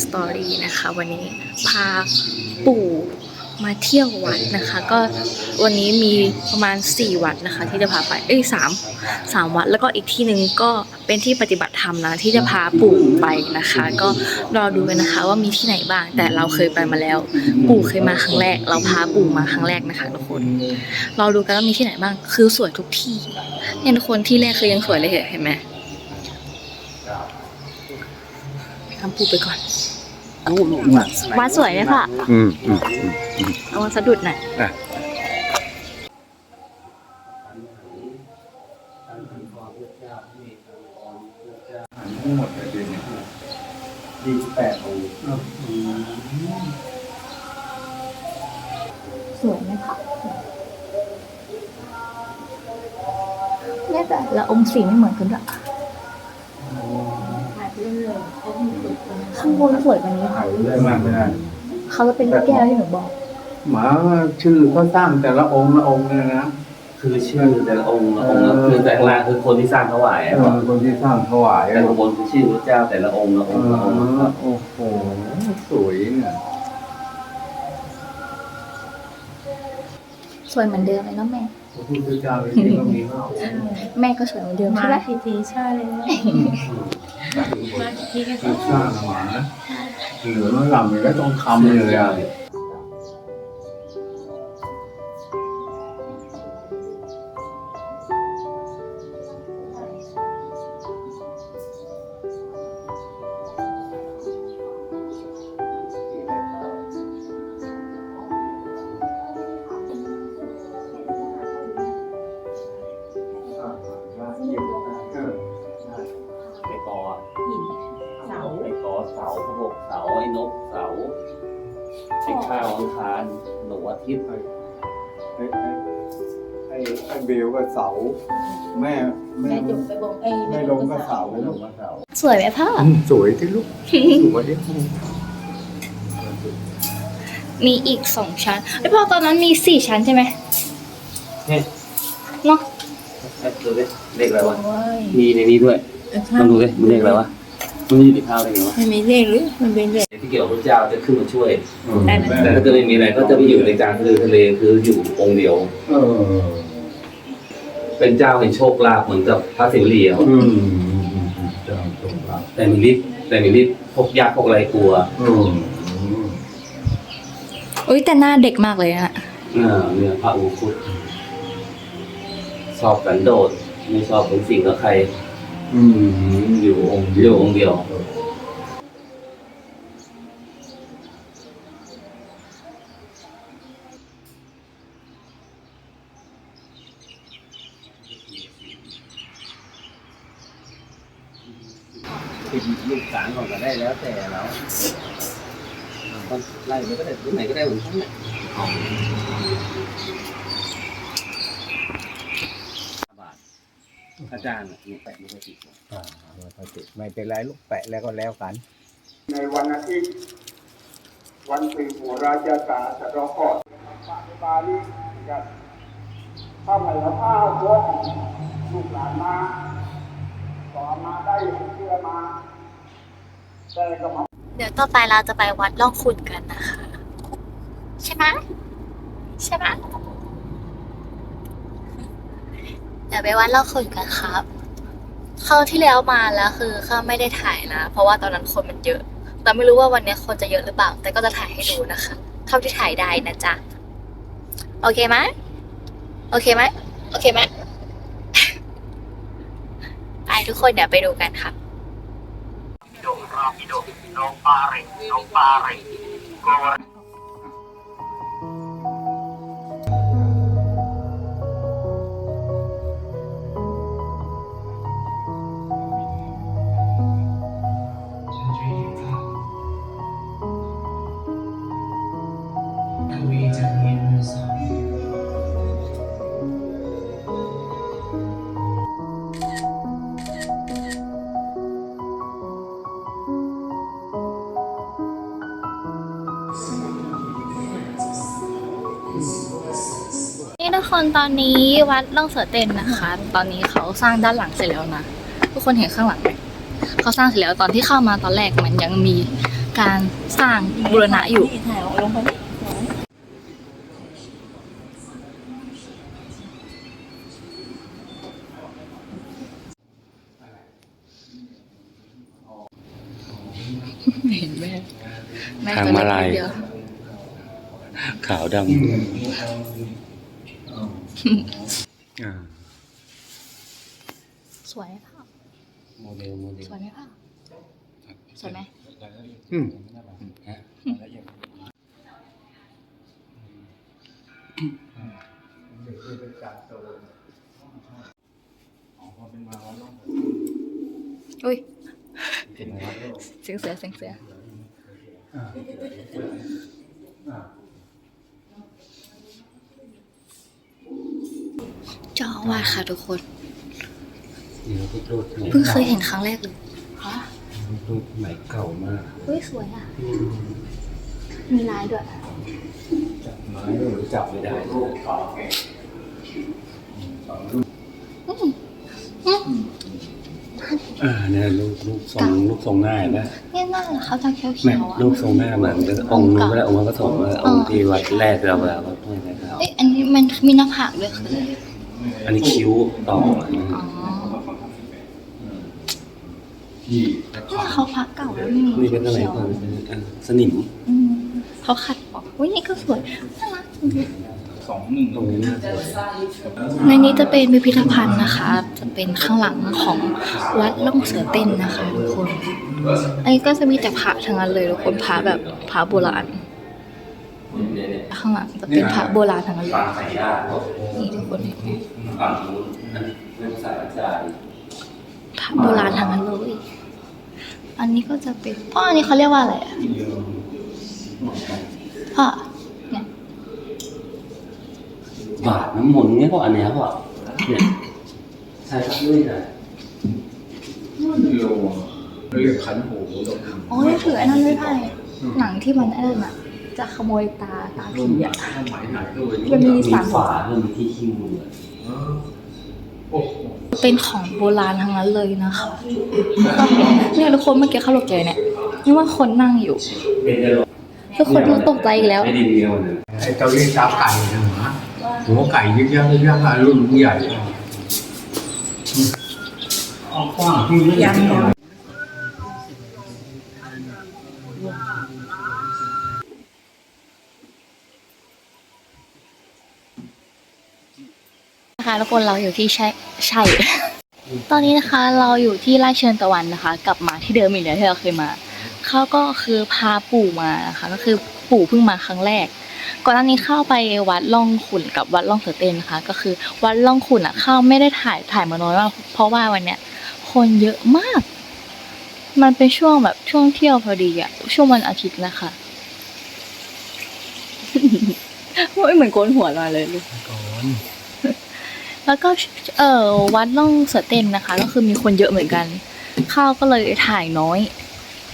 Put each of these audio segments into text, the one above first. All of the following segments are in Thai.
นสตอรี่นะคะ วันนี้พาปู่มาเที่ยววัดนะคะ ก็วันนี้มีประมาณ 4 วัดนะคะ ที่จะพาไปเอ้ยสามสามวัด แล้วก็อีกที่หนึ่งก็เป็นที่ปฏิบัติธรรมนะ ที่จะพาปู่ไปนะคะ ก็รอดูกันนะคะว่ามีที่ไหนบ้าง แต่เราเคยไปมาแล้ว ปู่เคยมาครั้งแรก เราพาปู่มาครั้งแรกนะคะทุกคนรอดูกันว่ามีที่ไหนบ้าง คือสวยทุกที่เนี่ยทุกคนที่แรกคือยังสวยเลยเห็นไหมทำปู่ไปก่อน วัดสวยไหมพ่ออืมอืมเอามาสะดุดหน่อยทั้งหมดเลยเดือนนี้ยี่สิบแปดองค์สวยไหมคะเนี่ยแต่ละองค์สีไม่เหมือนกันด้วย ข้างบนสวยกว่านี้ถ่ายได้มากไม่ได้เขาจะเป็นลูกแก้วที่หนูบอก หมาชื่อเขาสร้างแต่ละองค์ละองค์เนี่ยนะคือชื่อแต่ละองค์ละองค์ละคือแต่ละคือคนที่สร้างถวายเออะอคนที่สร้างถวายแต่ละคนคือชื่อพระเจ้าแต่ละองค์ละเอองค์ละองค์อโอ้โหสวยเนี่ยสวยเหมือนเดิมเลยเนาะแม่พ ระพุทธเจ้าจริงๆก็มีมากแม่ก็สวยเหมือนเดิมมาใช่ไหมทีทีใช่เลยนะมาทีทีก็คือสร้างหมาเหลือน้อยลำเลยแล้วต้องคำเลยอะ เสาหนูกับเสาสวยไหมพ่ออืมสวยที่ลูกสวยที่มีอีกสองชั้นไอยพ่อตอนนั้นมีสี่ชั้นใช่ไหมเนี่ยเนาะดูดิเลขอะไรวะโอ้ยมีในนี้ด้วยต้องดูดิมันเลขอะไรวะ มันอยู่ในข้าวได้ไงวะมันมีเลขหรือมันเป็นเลขที่เกี่ยวกับพระเจ้าจะขึ้นมาช่วย ได้ไหมแต่ถ้าเกิดไม่มีอะไรก็จะไปอยู่ในกลางทะเลทะเลคืออยู่องค์เดียว เออ เป็นเจ้าแห่งโชคลาภเหมือนกับพระศิวลีอะอืมเจ้าตรงรับแต่มีฤทธิ์แต่มีฤทธิ์พวกยักษ์พวกอะไรกลัวอืมอุ้ยแต่หน้าเด็กมากเลยนะอ่าเนี่ยพระอุคุตชอบสันโดษไม่ชอบเป็นสิ่งกับใคร อืมอยู่องค์อเดียยู่วองค์เดียวติดลูกสารก่อนก็ได้แล้วแต่เราก็ ไล่ไปก็ได้ที่ไหนก็ได้เหมือนกันแหละบาทอาจารย์เนี่ยแปะไม่ค่อยติดอ่าไม่เป็นไรลูกแปะแล้วก็แล้วกัน ในวันอาทิตย์วันปีหัวราชกาสะดอกอดปาบาลีกันถ้าไม่ละผ้าวกลูกหลานมาต่อมาได้เชื่อมาแต่ก็มาเดี๋ยวต่อไปเราจะไปวัดล่องขุนกันนะคะ ใช่ไหมใช่ไหมเดี๋ยวไปวัดล่องขุนกันครับเข้าที่แล้วมาแล้วคือข้าไม่ได้ถ่ายนะ เพราะว่าตอนนั้นคนมันเยอะแต่ไม่รู้ว่าวันนี้คนจะเยอะหรือเปล่า แต่ก็จะถ่ายให้ดูนะคะ เท่าที่ถ่ายได้นะจ๊ะ โอเคไหมโอเคไหมโอเคไหมไปทุกคนเดี๋ยวไปดูกันค่ะนี่ทุกคน ตอนนี้วัดล่องเสือเต้นนะคะ ตอนนี้เขาสร้างด้านหลังเสร็จแล้วนะ ทุกคนเห็นข้างหลังไหมเขาสร้างเสร็จแล้วตอนที่เข้ามาตอนแรกมันยังมีการสร้างบูรณะอยู่ถ่ายลงไปนี่เห็นแม่แม่ทางตัวมาเล็ลายกนิดเดียว ขาวดำ อ่าสวยไหมพ่อโมเดลโมเดลสวยไหมพ่อสวยไหมอืมฮะอุ้ยเป็นไงวะเสียงเสือเสียงเสือเจ้า อาวาสค่ะทุกคนนี่รูปรูปสมัยเพิ่งเคยเห็นครั้งแรกเลยรูปสมัยเก่ามากเฮ้ยสวยอะ มีลายด้วยจับไม้ไม่รู้จับไม่ได้อืมอืมอ่าเนี่ยรูปรูปทรงรูปทรงหน้าเห็นไหมเนี่ยหน้าเขาจะเขียวแม่เขียวๆอะรูปทรงหน้าเหมือนองค์นู้นก็ได้องค์พระปฐมอะองค์ที่วัดแรกเราแล้วก็ไม่ได้ครับเอ้ยอันนี้มันมีหน้าผากด้วยคือ อะไรอันนี้คิ้วต่อมาอ๋อเนี่ยเขาพักเก่าแล้วไม่มีนี่เป็นอะไรเขียวก่อนอะสนิมอืมเขาขัดออกอุ้ยนี่ก็สวยน่ารักตรงนี้น่าสวยในนี้จะเป็นพิพิธภัณฑ์นะคะ จะเป็นข้างหลังของวัดล่องเสือเต้นนะคะทุกคนอันนี้ก็จะมีแต่พระทั้งนั้นเลยทุกคนพระแบบพระโบราณ ข้างหลังจะเป็นพระโบราณทั้งนั้นเลยฝั่งสายญาตินี่ทุกคนเห็นไหมฝั่งนู้นเป็นสายอาจารย์พระโบราณทั้งนั้นเลยอันนี้ก็จะเป็นพ่ออันนี้เขาเรียกว่าอะไรอะพ่อเนี่ยบาทน้ำมนต์เนี่ยพวกอันเนี้ยพวกเนี่ยใช่ครับด้วยนะเรียกขันหูตรงนี้อ๋อถือไอ้นั่นไม่ได้หนังที่มันไอ้นั่นอะ จะขโมยตาตาผีอะสมัยไหนก็ไม่รู้มันมีมีสามฝาเรื่องที่คิ้วเลยโอ้โหเป็นของโบราณทั้งนั้นเลยนะคะเนี่ยทุกคนเมื่อกี้เข้าโลเกเนี่ยนี่ว่าคนนั่งอยู่เป็นเดลทุกคนดูตกใจอีกแล้ว ไม่ดีเดียวนะไอ้เจ้าเรียกตาไก่นะหมาหัวไก่ยึกยักยึกยักอะรุ่นใหญ่เอากว้างที่ไม่ยัง นะคะทุกคนเราอยู่ที่ใช่ใช่ ตอนนี้นะคะเราอยู่ที่ไร่เชิญตะวันนะคะ กลับมาที่เดิมอีกแล้วที่เราเคยมาเขาก็คือพาปู่มานะคะ ก็คือปู่เพิ่งมาครั้งแรก ก่อนหน้านี้เข้าไปวัดล่องขุนกับวัดล่องเสือเต้นนะคะ ก็คือวัดล่องขุนอะเข้าไม่ได้ถ่ายถ่ายมาน้อยมากเพราะว่าวันเนี้ยคนเยอะมาก มันเป็นช่วงแบบช่วงเที่ยวพอดีอะช่วงวันอาทิตย์นะคะไม่เหมือนโกนหัวมาเลยลูก แล้วก็เออวัดล่องเสือเต้นนะคะ ก็คือมีคนเยอะเหมือนกัน ข้าวก็เลยถ่ายน้อย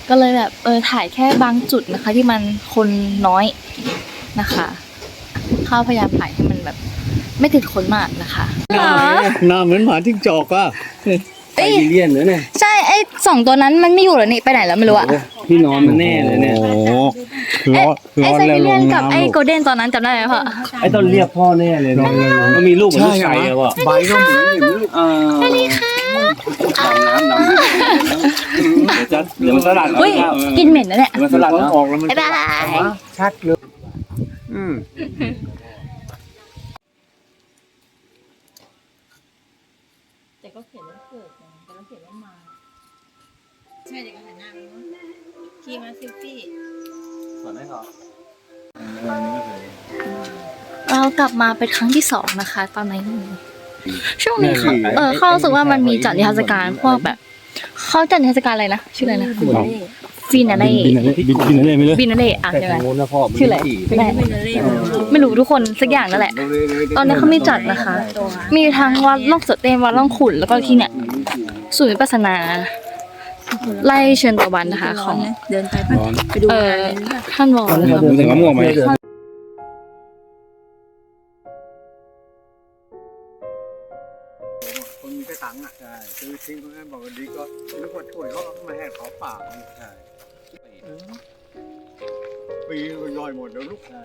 ก็เลยแบบเออถ่ายแค่บางจุดนะคะ ที่มันคนน้อยนะคะข้าวพยายามถ่ายให้มันแบบ ไม่ติดคนมากนะคะหน้าเหมือนหมาจิ้งจอกอะไซบีเรียนเนอะเนี่ยใช่ไอ้สองตัวนั้นมันไม่อยู่แล้วนี่ไปไหนแล้วไม่รู้อะพี่นอนมันแน่เลยเนี่ย โอ้โหไอ้ร้อนไอ้ร้อนไซแล้วบีลเรียนงกับไอ้น้ำโกลเด้นตอนนั้นจำได้ไหมพ่อไอ้ต้นเรียกพ่อแน่เลยเนี่ยมันมีลูกเหมือนลูกไก่อะวะใบก็เหมือนอย่างนี้อ่าสวัสดีค่ะน้ำน้ำเดี๋ยวจะเดี๋ยวมันสลัดเฮ้ยกินเหม็นนะเนี่ยเดี๋ยวมันสลัดร้อนเนาะออกแล้วมันบ๊ายบาย ชัดเลยอืมแต่ก็เขียนว่าเกิดนะแต่เราเขียนว่ามา ใช่เด็กก็หันหน้าไปนู้นขี่มาซิลฟี่ส่วนไหนก่อนเรากลับมาเป็นครั้งที่สองนะคะ ตอนนี้ช่วงนี้เขาเออเขารู้สึกว่ามันมีจัดนิทรรศการพวกแบบเขาจัดนิทรรศการอะไรนะชื่ออะไรนะฟินาเล่บินอะไรบินบินอะไรไม่รู้ฟินาเล่อะแต่ยังไงทางนู้นนะพ่อมันชื่ออะไรขี่ไม่ได้ไม่ได้เล่นไม่รู้ทุกคนสักอย่างนั่นแหละ ตอนนี้เขาไม่จัดนะคะ มีทั้งวัดล่องเสือเต้นวัดล่องขุนแล้วก็ที่เนี่ยศูนย์วิปัสสนา ไล่เชิญตะวันนะคะของเดินไปปะไปดูเอ่งาอนเลยหรือเปล่าท่านวอนะครับดูถึงมะม่วงไหมคนมีกระตังอะซื้อทิ้งเพราะงั้นบอกว่าดีก็ซื้อคนช่วยเขาไม่ให้เขาเปล่าใช่เออปีก็ย่อยหมดแล้วลูกใช่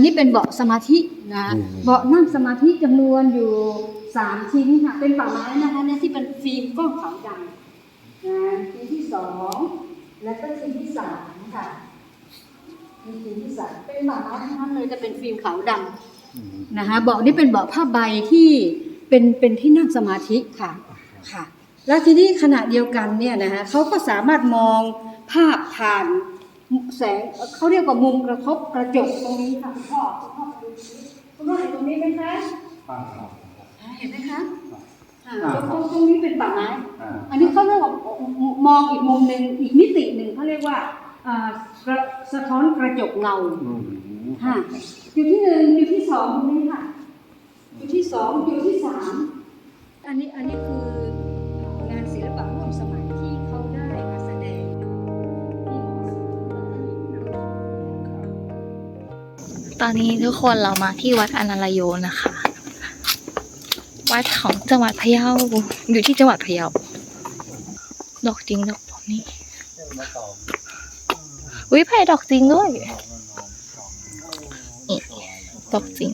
นนี้เป็นเบาะสมาธินะเบาะนั่งสมาธิจำนวนอยู่สามชิ้นค่ะเป็นป่าไม้นะคะเนี่ยที่เป็นฟิล์มกล้องขาวดำนะชิ้นที่สองแล้วก็ชิ้นที่สามค่ะนี่ชิ้นที่สามเป็นป่าไม้ทั้งนั้นเลยจะเป็นฟิล์มขาวดำนะคะเบาะนี้เป็นเบาะผ้าใบที่เป็นเป็นที่นั่งสมาธิค่ะค่ะ แล้วทีนี้ขณะเดียวกันเนี่ยนะคะเขาก็สามารถมองภาพผ่าน แสงเขาเรียกว่ามุมกระทบกระจกตรงนี้ค่ะคุณพ่อคุณพ่อดูคุณพ่อเห็นตรงนี้ไหมคะเห็นไหมคะตรงตรงนี้เป็นป่าไม้อันนี้เขาเรียกว่ามองอีกมุมหนึ่งอีกมิติหนึ่งเขาเรียกว่าสะท้อนกระจกเงาค่ะอยู่ที่หนึ่งอยู่ที่สองตรงนี้ค่ะอยู่ที่สองอยู่ที่สามอันนี้อันนี้คืองานศิลปะร่วมสมัย ตอนนี้ทุกคนเรามาที่วัดอนันตโยนะคะ วัดของจังหวัดพะเยาอยู่ที่จังหวัดพะเยาดอกจริงดอกปลอมนี่วิไผ่ดอกจริงด้วยดอกจริง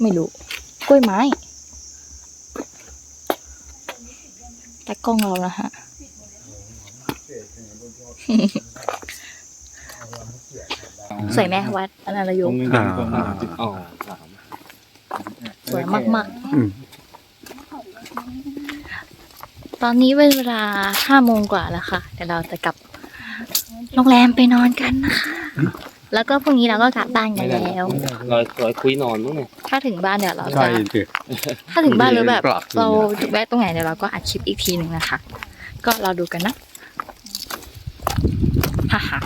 ไม่รู้ กล้วยไม้ แต่กล้องเรานะฮะ สวยไหมวัดอนันตโยอ๋อสามสวยมากๆตอนนี้เป็นเวลาห้าโมงกว่าแล้วค่ะ เดี๋ยวเราจะกลับโรงแรมไปนอนกันนะคะ แล้วก็พรุ่งนี้เราก็กลับบ้านกันแล้วรอยรอยคุยนอนมั้งเนี่ยถ้าถึงบ้านเดี๋ยวเราใช่จะ สิ ถ้าถึงบ้านหรือแบบกลับคืนเราแวะตรงไหนเดี๋ยวเราก็อัดคลิปอีกทีหนึ่งนะคะ ก็เราดูกันนะฮ่าฮ่า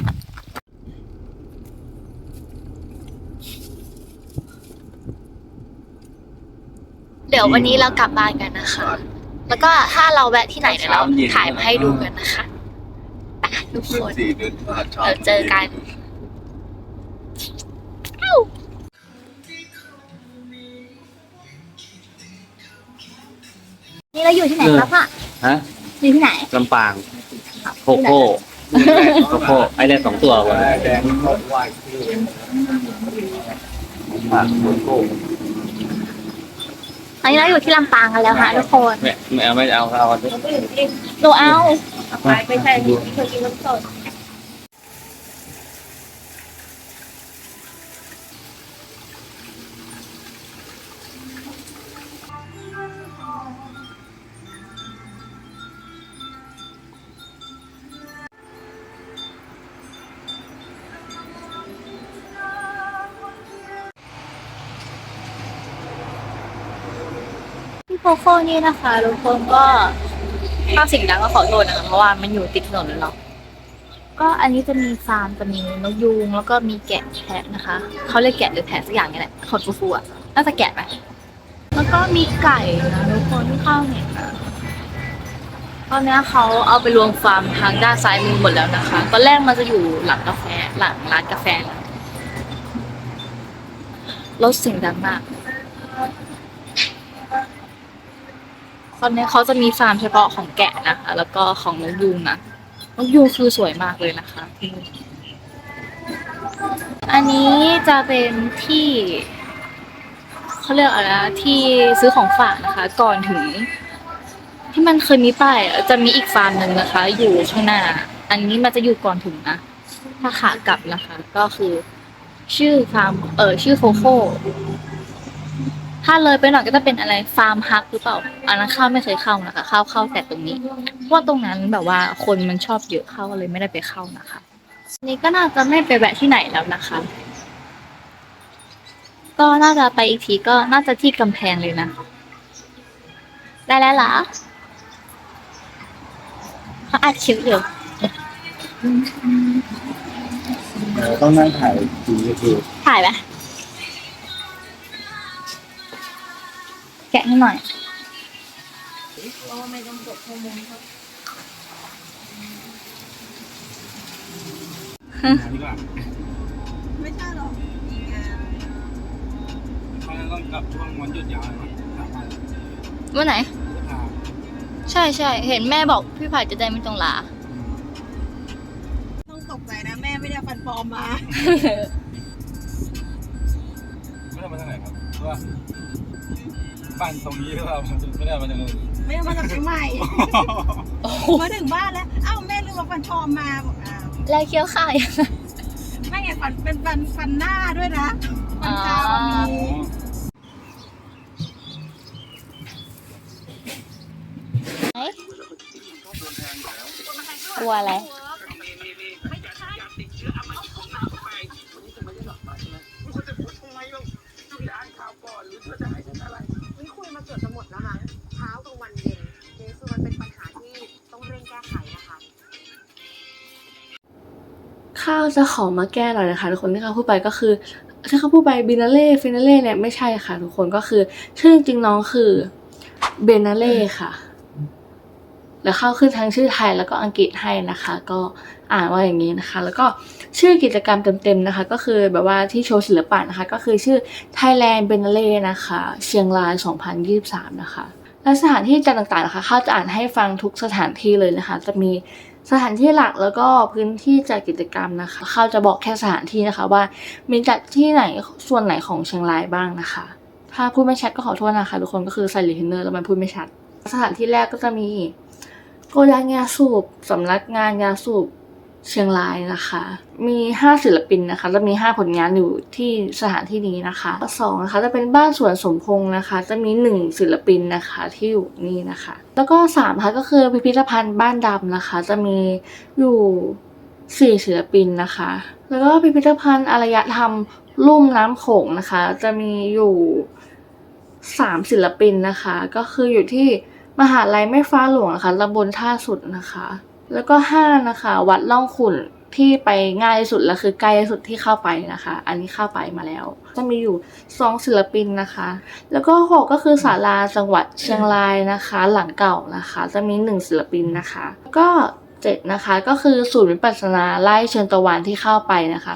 เดี๋ยววันนี้เรากลับบ้านกันนะคะ แล้วก็ถ้าเราแวะที่ไหนเดี๋ยวเราถ่ายมาให้ดูกันนะคะไปทุกคนสี่เดือนผ่านเดี๋ยวเจอกันนี่เราอยู่ที่ไหนครับอะฮะอยู่ที่ไหนลำปางโคโค่โคโค่ไอ้ได้สองตัววันแดงก็ไหวปางโคโค่ อันนี้เราอยู่ที่ลำปางกันแล้วค่ะทุกคนไม่ไม่เอาไม่เอาเอาอันนี้หนูเอา ไปไปใส่ที่เคยกินน้ำสด โคโค่นี่นะคะทุกคนก็ถ้าเสิ่งดังก็ขอโทษนะคะเพราะว่ามันอยู่ติดถนนเลยเนาะก็อันนี้จะมีฟาร์มจะมีนกยูงแล้วก็มีแกะแพะนะคะเขาเรียกแกะหรือแพะสักอย่างนี่แหละขนฟูๆอะน่าจะแกะไหมแล้วก็มีไก่นะทุกคนที่เข้าเห็นนะตอนนี้เขาเอาไปรวมฟาร์มทางด้านซ้ายมือหมดแล้วนะคะตอนแรกมันจะอยู่หลังกาแฟหลังร้านกาแฟรถเสียงดังมาก ตอนนี้เขาจะมีฟาร์มเฉพาะของแกะนะคะ แล้วก็ของนกยูงนะนกยูงคือสวยมากเลยนะคะอันนี้จะเป็นที่เขาเรียกอะไรนะที่ซื้อของฝากนะคะ ก่อนถึง ที่มันเคยมีป้ายจะมีอีกฟาร์มหนึ่งนะคะ อยู่ข้างหน้า อันนี้มันจะอยู่ก่อนถึงนะถ้าขากลับนะคะ ก็คือ ชื่อฟาร์มเออชื่อโคโค่ ถ้าถ้าเลยไปหน่อยก็จะเป็นอะไรฟาร์มฮักหรือเปล่า อันนั้นข้าวไม่เคยเข้านะคะข้าวเข้าแต่ตรงนี้เพราะว่าตรงนั้นแบบว่าคนมันชอบเยอะเข้าก็เลยไม่ได้ไปเข้านะคะ นี่ก็น่าจะไม่ไปแวะที่ไหนแล้วนะคะ ก็น่าจะไปอีกทีก็น่าจะที่กำแพงเลยนะ ได้แล้วเหรอเขาอัดคลิปอยู่ต้องนั่งถ่ายทีก็คือถ่ายไหม แกะให้หน่อยเพราะว่าไม่ต้องกดข้อมูลเขาดีกว่าไม่ใช่หรอกมีงานเพราะฉะนั้นต้องกลับช่วงวันหยุดยาวเลยครับวันไหนอ่าใช่ใช่เห็นแม่บอกพี่ไผ่จะได้ไม่ต้องลา ต้องตกใจนะแม่ไม่ได้เอาฟันปลอมมา ไม่ได้มาจากไหนครับเพราะว่า บ้านตรงนี้หรือเปล่าไม่ได้มาจากนู้นไม่ได้มาจากเชียงใหม่ มาถึงบ้านแล้ว เอ้าแม่ลืมเอาฟันปลอมมาบอกอ้าวแลกเคี้ยวข้าวยังไม่ไงฟันเป็นฟันฟันหน้าด้วยนะฟันกราวอ๋อมีกลัวอะไร จะขอมาแก้หน่อยนะคะทุกคนที่เขาพูดไปก็คือที่เขาพูดไปบินาเล่ฟินาเล่เนี่ยไม่ใช่ค่ะ ทุกคนก็คือชื่อจริงน้องคือเบนาเล่ค่ะแล้วเข้าขึ้นทั้งชื่อไทยแล้วก็อังกฤษให้นะคะ ก็อ่านว่าอย่างนี้นะคะ แล้วก็ชื่อกิจกรรมเต็มๆนะคะ ก็คือแบบว่าที่โชว์ศิลปะนะคะ ก็คือชื่อ Thailand b e n a l e นะคะ เชียงราย 2023 นะคะ และสถานที่จัดต่างๆนะคะข้าจะอ่านให้ฟังทุกสถานที่เลยนะคะ จะมี สถานที่หลักแล้วก็พื้นที่จัดกิจกรรมนะคะเข้าจะบอกแค่สถานที่นะคะว่า มีจัดที่ไหนส่วนไหนของเชียงรายบ้างนะคะ ถ้าพูดไม่ชัดก็ขอโทษนะคะทุกคนก็คือใส่ลิเทนเนอร์แล้วมันพูดไม่ชัด สถานที่แรกก็จะมีโกดังยาสูบสำนักงานยาสูบ เชียงรายนะคะ มีห้าศิลปินนะคะ จะมีห้าผลงานอยู่ที่สถานที่นี้นะคะสองนะคะ จะเป็นบ้านสวนสมพงษ์นะคะ จะมีหนึ่งศิลปินนะคะที่อยู่นี่นะคะ แล้วก็สามนะคะก็คือพิพิธภัณฑ์บ้านดำนะคะ จะมีอยู่สี่ศิลปินนะคะ แล้วก็พิพิธภัณฑ์อารยธรรมลุ่มน้ำโขงนะคะ จะมีอยู่สามศิลปินนะคะ ก็คืออยู่ที่มหาลัยแม่ฟ้าหลวงนะคะตำบลท่าสุดนะคะ แล้วก็ห้านะคะ วัดล่องขุ่นที่ไปง่ายที่สุดและคือใกล้ที่สุดที่เข้าไปนะคะ อันนี้เข้าไปมาแล้ว จะมีอยู่สองศิลปินนะคะ แล้วก็หกก็คือศาลาจังหวัดเชียงรายนะคะ หลังเก่านะคะ จะมีหนึ่งศิลปินนะคะก็เจ็ดนะคะก็คือศูนย์วิปัสสนาไล่เชิญตะวันที่เข้าไปนะคะ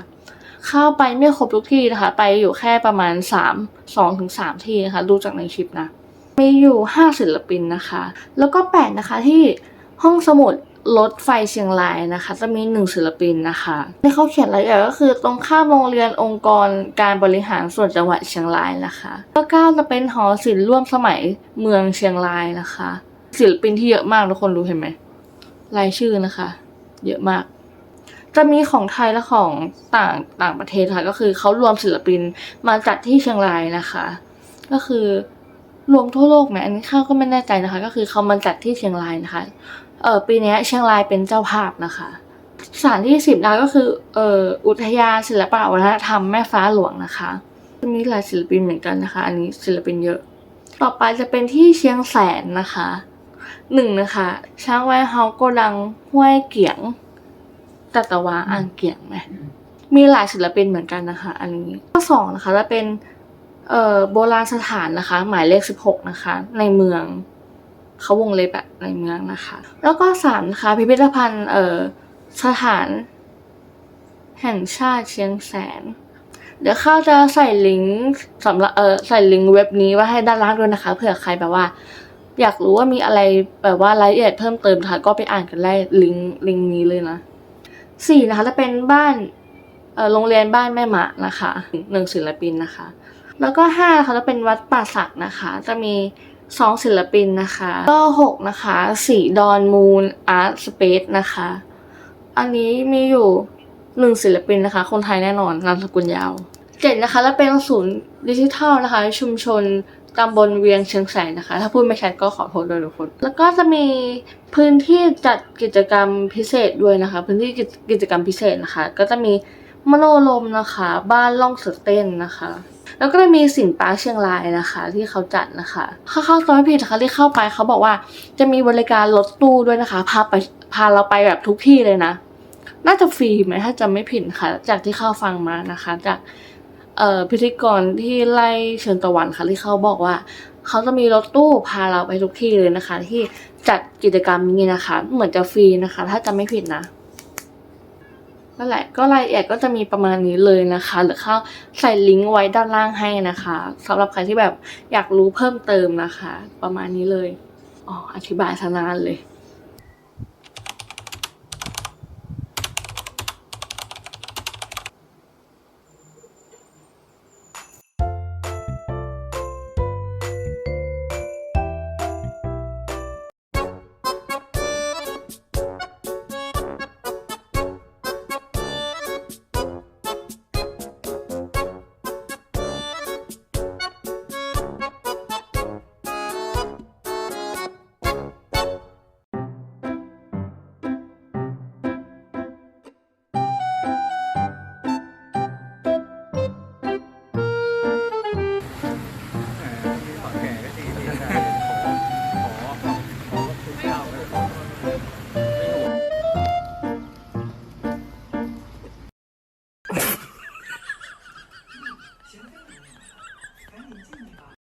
เข้าไปไม่ครบทุกที่นะคะ ไปอยู่แค่ประมาณสามสองถึงสามที่นะคะดูจากในคลิปนะมีอยู่ห้าศิลปินนะคะ แล้วก็แปดนะคะที่ห้องสมุด รถไฟเชียงรายนะคะ จะมีหนึ่งศิลปินนะคะที่เขาเขียนรายละเอียดก็คือตรงข้ามโรงเรียนองค์กรการบริหารส่วนจังหวัดเชียงรายนะคะก็เก้าจะเป็นหอศิลป์ร่วมสมัยเมืองเชียงรายนะคะ ศิลปินที่เยอะมากทุกคนรู้เห็นไหมรายชื่อนะคะ เยอะมาก จะมีของไทยและของต่างต่างประเทศค่ะ ก็คือเขารวมศิลปินมาจัดที่เชียงรายนะคะ ก็คือรวมทั่วโลกไหมอันนี้ข้าก็ไม่แน่ใจนะคะ ก็คือเขามาจัดที่เชียงรายนะคะ เออปีนี้เชียงรายเป็นเจ้าภาพนะคะสถานที่สิบดาวก็คือเอออุทยานศิลปะวัฒนธรรมแม่ฟ้าหลวงนะคะมีหลายศิลปินเหมือนกันนะคะ อันนี้ศิลปินเยอะ ต่อไปจะเป็นที่เชียงแสนนะคะหนึ่งนะคะช้างไวเฮาโกดังห้วยเกียงตัตวาอ่างเกียงไหมมีหลายศิลปินเหมือนกันนะคะ อันนี้ข้อสองนะคะจะเป็นเอ่อโบราณสถานนะคะ หมายเลขสิบหกนะคะ ในเมือง เขาวงเล็บแบบในเมืองนะคะ แล้วก็สามนะคะพิพิธภัณฑ์เอ่อสถาน แห่งชาติเชียงแสน เดี๋ยวข้าจะใส่ลิงก์สำหรับเออใส่ลิงก์เว็บนี้ไว้ให้ด้านล่างด้วยนะคะเผื่อใครแบบว่า อยากรู้ว่ามีอะไรแบบว่ารายละเอียดเพิ่มเติมนะคะก็ไปอ่านกันได้ลิงก์ลิงก์นี้เลยนะสี่นะคะจะเป็นบ้านเออโรงเรียนบ้านแม่หมานะคะหนึ่งศิลปินนะคะ แล้วก็ห้านะคะจะเป็นวัดป่าสักนะคะ จะมี สองศิลปินนะคะ ก็หกนะคะสีดอนมูนอาร์ตสเปซนะคะ อันนี้มีอยู่หนึ่งศิลปินนะคะ คนไทยแน่นอนนามสกุลยาวเจ็ดนะคะ แล้วเป็นศูนย์ดิจิทัลนะคะ ชุมชนตำบลเวียงเชียงแสนนะคะ ถ้าพูดไม่ชัดก็ขอโทษด้วยทุกคน แล้วก็จะมีพื้นที่จัดกิจกรรมพิเศษด้วยนะคะ พื้นที่กิจกรรมพิเศษนะคะ ก็จะมีมโนลมนะคะ บ้านล่องเสือเต้นนะคะ แล้วก็จะมีสินปาร์คเชียงรายนะคะ ที่เขาจัดนะคะถ้าเข้าซอยผิดนะคะที่เข้าไปเขาบอกว่าจะมีบริการรถตู้ด้วยนะคะพาไปพาเราไปแบบทุกที่เลยนะ น่าจะฟรีไหมถ้าจำไม่ผิดค่ะ จากที่เข้าฟังมานะคะ จากเอ่อพิธีกรที่ไล่เชิญตะวันค่ะที่เขาบอกว่าเขาจะมีรถตู้พาเราไปทุกที่เลยนะคะ ที่จัดกิจกรรมนี้นะคะ เหมือนจะฟรีนะคะ ถ้าจำไม่ผิดนะ นั่นแหละก็รายละเอียดก็จะมีประมาณนี้เลยนะคะหรือเข้าใส่ลิงก์ไว้ด้านล่างให้นะคะสำหรับใครที่แบบอยากรู้เพิ่มเติมนะคะ ประมาณนี้เลยอ๋ออธิบายซะนานเลย